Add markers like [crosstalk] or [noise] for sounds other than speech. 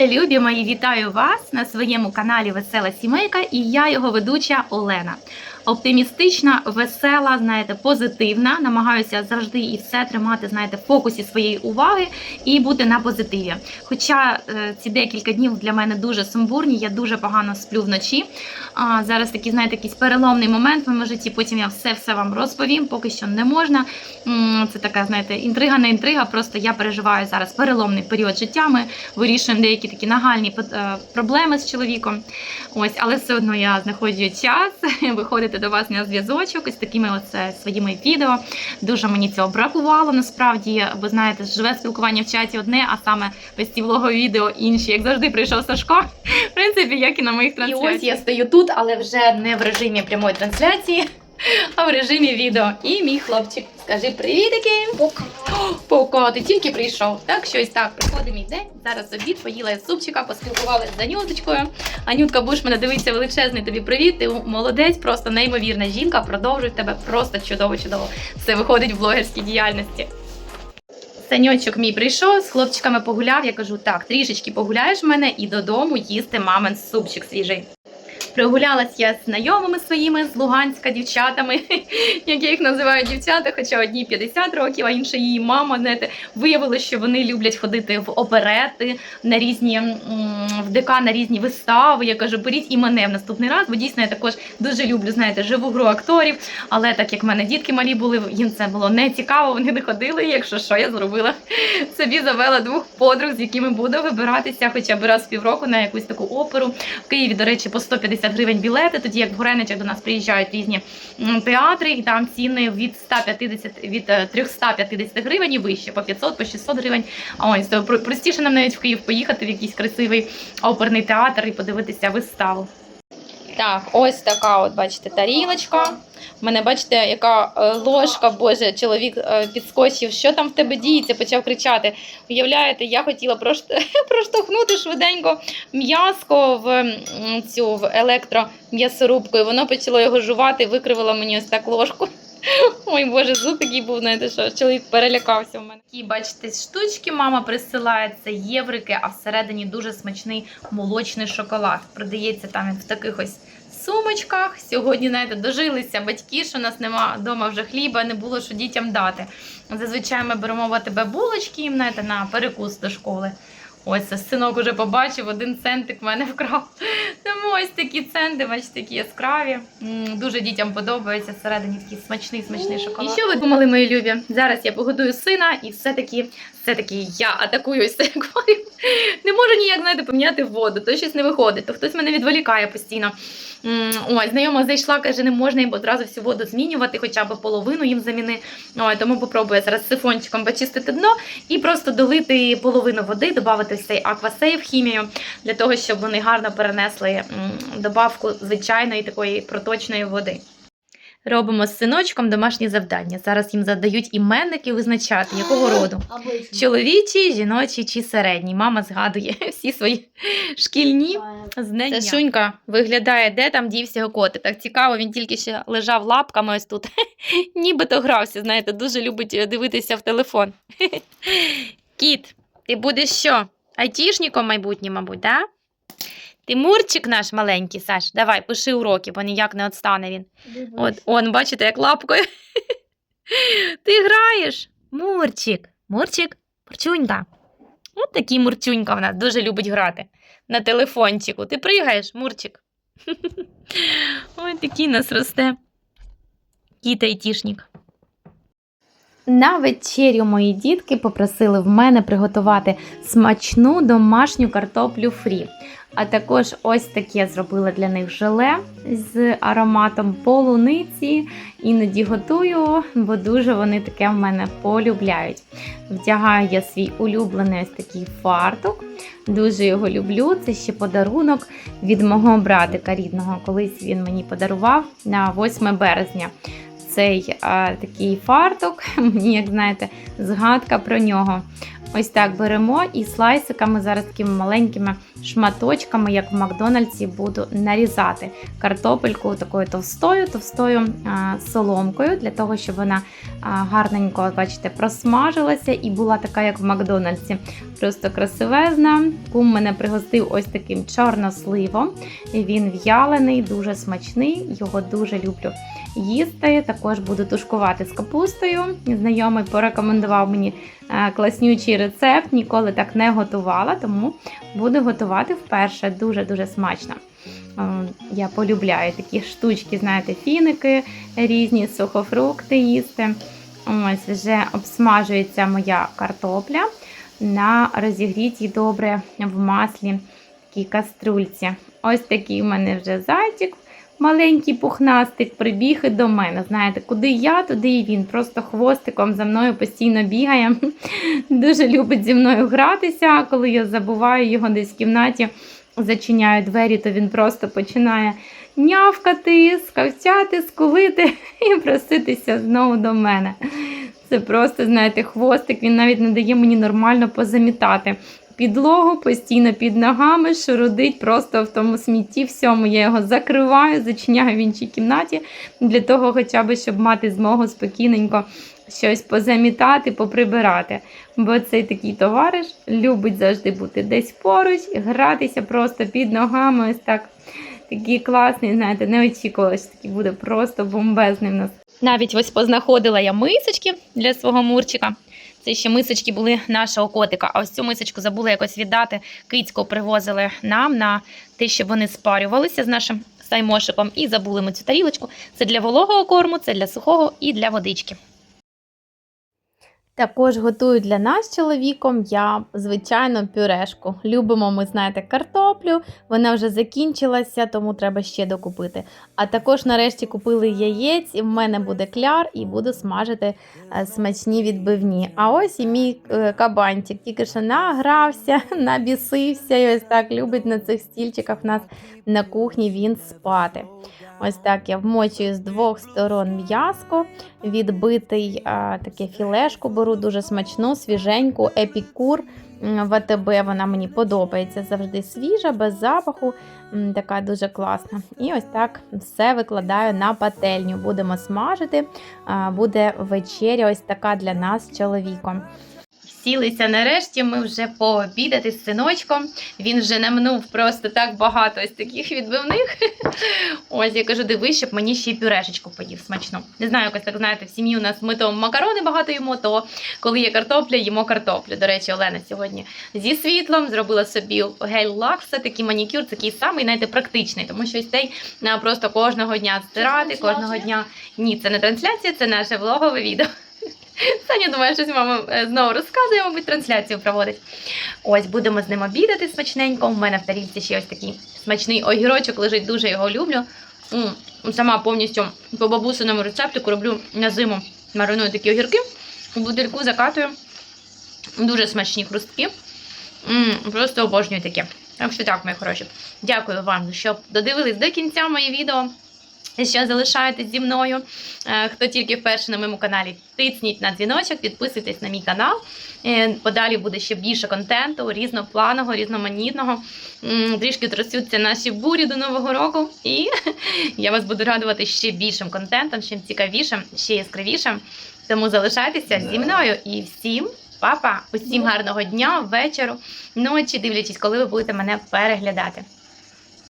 Любі мої, вітаю вас на своєму каналі Весела Сімейка і я його ведуча Олена. Оптимістична, весела, знаєте, позитивна. Намагаюся завжди і все тримати, знаєте, в фокусі своєї уваги і бути на позитиві. Хоча е, ці декілька днів для мене дуже сумбурні, я дуже погано сплю вночі. Зараз такий, знаєте, якийсь переломний момент в моєму житті. Потім я все все вам розповім. Поки що не можна. Це така, знаєте, інтрига, не інтрига. Просто я переживаю зараз переломний період життя. Ми вирішуємо деякі такі нагальні е, проблеми з чоловіком. Ось, але все одно я знаходжу час [laughs] виходити до вас на зв'язочок із такими оце своїми відео. Дуже мені цього бракувало насправді, бо знаєте, живе спілкування в чаті одне, а саме ось ці влогові відео інші. Як завжди, прийшов Сашко. В принципі, як і на моїх трансляціях. І ось я стою тут, але вже не в режимі прямої трансляції, а в режимі відео. І мій хлопчик. Скажи привітики! Пока. Пока, ти тільки прийшов. Так, щось так, приходить мій день. Зараз обід, поїла я супчика, поспілкувалася з Анюточкою. Анютка, будеш мене дивитися величезний тобі привіт. Ти молодець, просто неймовірна жінка. Продовжуй тебе просто чудово-чудово. Все виходить в блогерській діяльності. Саньочок мій прийшов, з хлопчиками погуляв. Я кажу, так, трішечки погуляєш в мене і додому їсти мамин супчик свіжий. Прогулялась я з знайомими своїми з Луганська дівчатами, [laughs] як я їх називаю дівчата, хоча одній 50 років, а інша її мама. Знаєте, виявилося, що вони люблять ходити в оперети на різні в ДК на різні вистави. Я кажу, беріть і мене в наступний раз, бо дійсно я також дуже люблю, знаєте, живу гру акторів. Але так як в мене дітки малі були, їм це було не цікаво, вони не ходили. Якщо що, я зробила [laughs] собі завела двох подруг, з якими буду вибиратися хоча б раз в півроку на якусь таку оперу. В Києві, до речі, по 150 гривень білети, тоді як в Гореничах до нас приїжджають різні театри, і там ціни від 150, від е, 350 гривень і вище, по 500, по 600 гривень. А Ось простіше нам навіть в Київ поїхати в якийсь красивий оперний театр і подивитися виставу. Так, ось така, от бачите, тарілочка. У мене, бачите, яка е, ложка, боже, чоловік е, підскочив. Що там в тебе діється? Почав кричати. Уявляєте, я хотіла [laughs] проштовхнути швиденько м'яско в цю в електром'ясорубку, і воно почало його жувати, викривило мені ось так ложку. [laughs] Ой, боже, звук такий був, знаєте, що чоловік перелякався в мене. Такі, бачите, штучки мама присилає, це єврики, а всередині дуже смачний молочний шоколад. Продається там в таких ось сумочках. Сьогодні, знаєте, дожилися батьки, що у нас нема вдома вже хліба, не було що дітям дати. Зазвичай ми беремо АТБ булочки їм знаєте, на перекус до школи. Ось синок уже побачив, один центик в мене вкрав. Ось такі центи, бачите, такі яскраві. Дуже дітям подобається. Всередині такий смачний, смачний шоколад. І що ви думали, мої любі? Зараз я погодую сина, і все-таки, все-таки я атакую ось цей акваріум. Не можу ніяк знаєте, поміняти воду, то щось не виходить, то хтось мене відволікає постійно. Ой, знайома зайшла, каже, не можна їм одразу всю воду змінювати, хоча б половину їм заміни. Ой, тому попробую зараз сифончиком почистити дно і просто долити половину води, додати цей аквасейв хімію, для того, щоб вони гарно перенесли добавку звичайної такої проточної води. Робимо з синочком домашні завдання. Зараз їм задають іменники визначати, якого роду. Чоловічий, жіночий чи середній. Мама згадує [laughs] всі свої шкільні знання. Сашунька виглядає, де там дівся його котик. Так цікаво, він тільки ще лежав лапками ось тут. [laughs] Нібито грався, знаєте, дуже любить дивитися в телефон. [laughs] Кіт, ти будеш що? Айтішником майбутнім, мабуть, да? Тимурчик наш маленький, Саш, давай, пиши уроки, бо ніяк не відстане він. От, он, бачите, як лапкою. [laughs] Ти граєш? Мурчик. Мурчик, Мурчунька. От такий Мурчунька в нас дуже любить грати на телефончику. Ти пригаєш, Мурчик? [laughs] Ой, такий нас росте. Кіт айтішник. На вечерю мої дітки попросили в мене приготувати смачну домашню картоплю фрі. А також ось таке зробила для них желе з ароматом полуниці. Іноді готую, бо дуже вони таке в мене полюбляють. Вдягаю я свій улюблений ось такий фартук. Дуже його люблю. Це ще подарунок від мого братика рідного. Колись він мені подарував на 8 березня. Цей а, такий фартук, [laughs] мені, як знаєте, згадка про нього. Ось так беремо і слайсиками, зараз такими маленькими шматочками, як в Макдональдсі, буду нарізати картопельку такою товстою, товстою соломкою, для того, щоб вона гарненько, бачите, просмажилася і була така, як в Макдональдсі. Просто красивезна. Кум мене пригостив ось таким чорносливом. Він в'ялений, дуже смачний, його дуже люблю їсти. Також буду тушкувати з капустою. Знайомий порекомендував мені е, класнючий рецепт, ніколи так не готувала, тому буду готувати вперше. Дуже-дуже смачно. Е, Я полюбляю такі штучки, знаєте, фіники різні, сухофрукти їсти. Ось вже обсмажується моя картопля на розігрітій добре в маслі такій каструльці. Ось такий у мене вже зайчик маленький пухнастик прибіг і до мене. Знаєте, куди я, туди і він. Просто хвостиком за мною постійно бігає. [laughs] Дуже любить зі мною гратися. А коли я забуваю його десь в кімнаті, зачиняю двері, то він просто починає нявкати, скавцяти, скулити [laughs] і проситися знову до мене. Це просто, знаєте, хвостик, він навіть не дає мені нормально позамітати підлогу, постійно під ногами, шурудить просто в тому смітті всьому. Я його закриваю, зачиняю в іншій кімнаті для того, хоча б, щоб мати змогу спокійненько щось позамітати, поприбирати. Бо цей такий товариш любить завжди бути десь поруч, гратися просто під ногами. Ось так. Такий класний, знаєте, не очікувала, що такий буде просто бомбезний в нас. Навіть ось познаходила я мисочки для свого мурчика. Це ще мисочки були нашого котика. А ось цю мисочку забули якось віддати. Кицьку привозили нам на те, щоб вони спарювалися з нашим саймошиком. І забули ми цю тарілочку. Це для вологого корму, це для сухого і для водички. Також готую для нас чоловіком я, звичайно, пюрешку. Любимо ми, знаєте, картоплю, вона вже закінчилася, тому треба ще докупити. А також нарешті купили яєць, і в мене буде кляр, і буду смажити е, смачні відбивні. А ось і мій е, кабанчик, тільки що награвся, [laughs] набісився і ось так любить на цих стільчиках нас на кухні він спати. Ось так я вмочую з двох сторон м'яско, відбитий а, таке філешку беру дуже смачну, свіженьку, епікур. М, В АТБ вона мені подобається завжди свіжа, без запаху, така дуже класна. І ось так все викладаю на пательню. Будемо смажити. Буде вечеря, ось така для нас з чоловіком. Сілися нарешті, ми вже пообідати з синочком. Він вже намнув просто так багато ось таких відбивних. [laughs] Ось я кажу, дивись, щоб мені ще й пюрешечку поїв смачно. Не знаю, якось так знаєте, в сім'ї у нас ми то макарони багато їмо, то коли є картопля, їмо картоплю. До речі, Олена сьогодні зі світлом зробила собі гель-лак, все такий манікюр, такий самий, знаєте, практичний, тому що ось цей просто кожного дня стирати, кожного дня. Ні, це не трансляція, це наше влогове відео. Саня думає, щось мама е, знову розказує, мабуть, трансляцію проводить. Ось будемо з ним обідати смачненько. У мене в тарілці ще ось такий смачний огірочок лежить, дуже його люблю. Сама повністю по бабусиному рецептику роблю на зиму. Мариную такі огірки, у бутильку закатую. Дуже смачні хрустки. Просто обожнюю таке. Так що так, мої хороші. Дякую вам, що додивились до кінця моє відео. Що залишаєтесь зі мною. Е, Хто тільки вперше на моєму каналі, тисніть на дзвіночок, підписуйтесь на мій канал. Е, Подалі буде ще більше контенту, різнопланого, різноманітного. Трішки трясуться наші бурі до Нового року. І [laughs] я вас буду радувати ще більшим контентом, чим цікавішим, ще яскравішим. Тому залишайтеся зі мною і всім. Папа, усім гарного дня, вечору, ночі, дивлячись, коли ви будете мене переглядати.